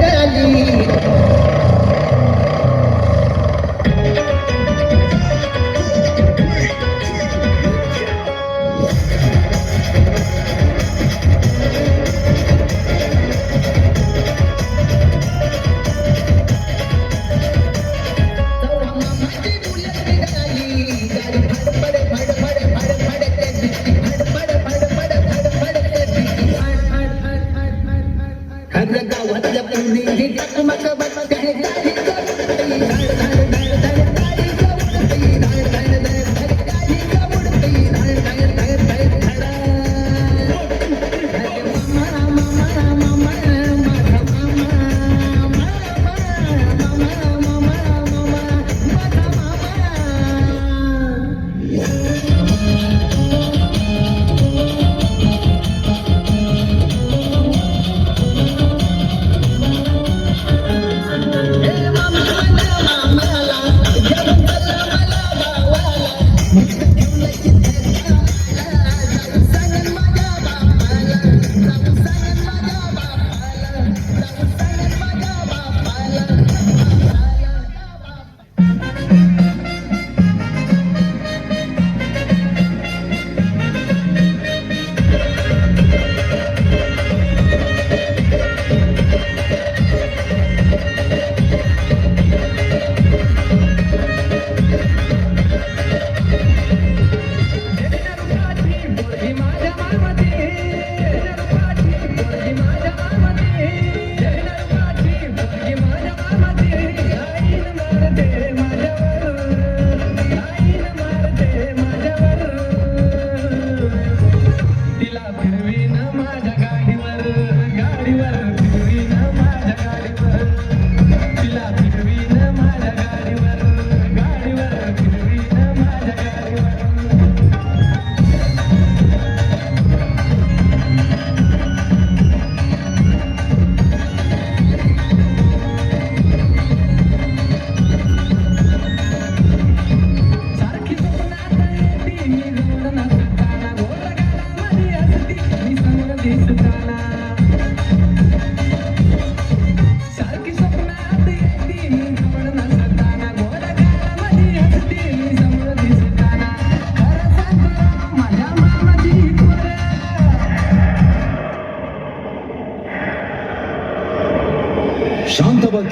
গালি muita gente tá com तिला फिरवीन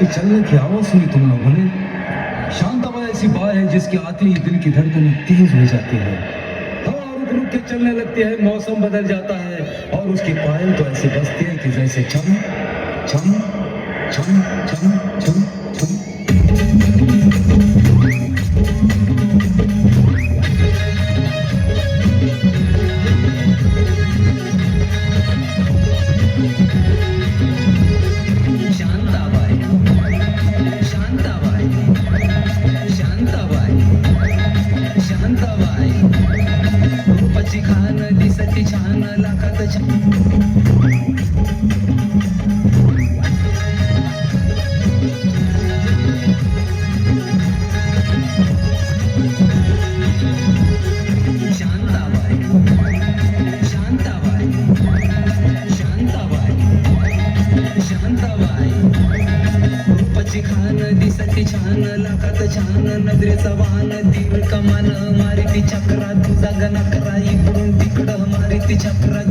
के चलने की आवाज़ सुनी तुम लोगों ने शांताबा ऐसी बात है जिसके आते ही दिल की धड़कन तेज हो जाती है। हवा रुक रुक के चलने लगती है, मौसम बदल जाता है, और उसकी पायल तो ऐसे बजती है कि जैसे चम चम चम चम छम खान दिसती छान लाखात छान. छान लाखात छान. नजरेचा वाहन तीर कमान मारिती चक्रा तुझा गणकरा इकडून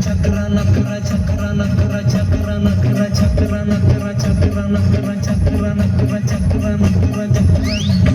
चक्रा चक्रा नकरा चक्रा नकरा चक्रा नकरा चक्रा नकरा चक्रा नकरा चक्रा नकरा चक्रा नकरा चक्रा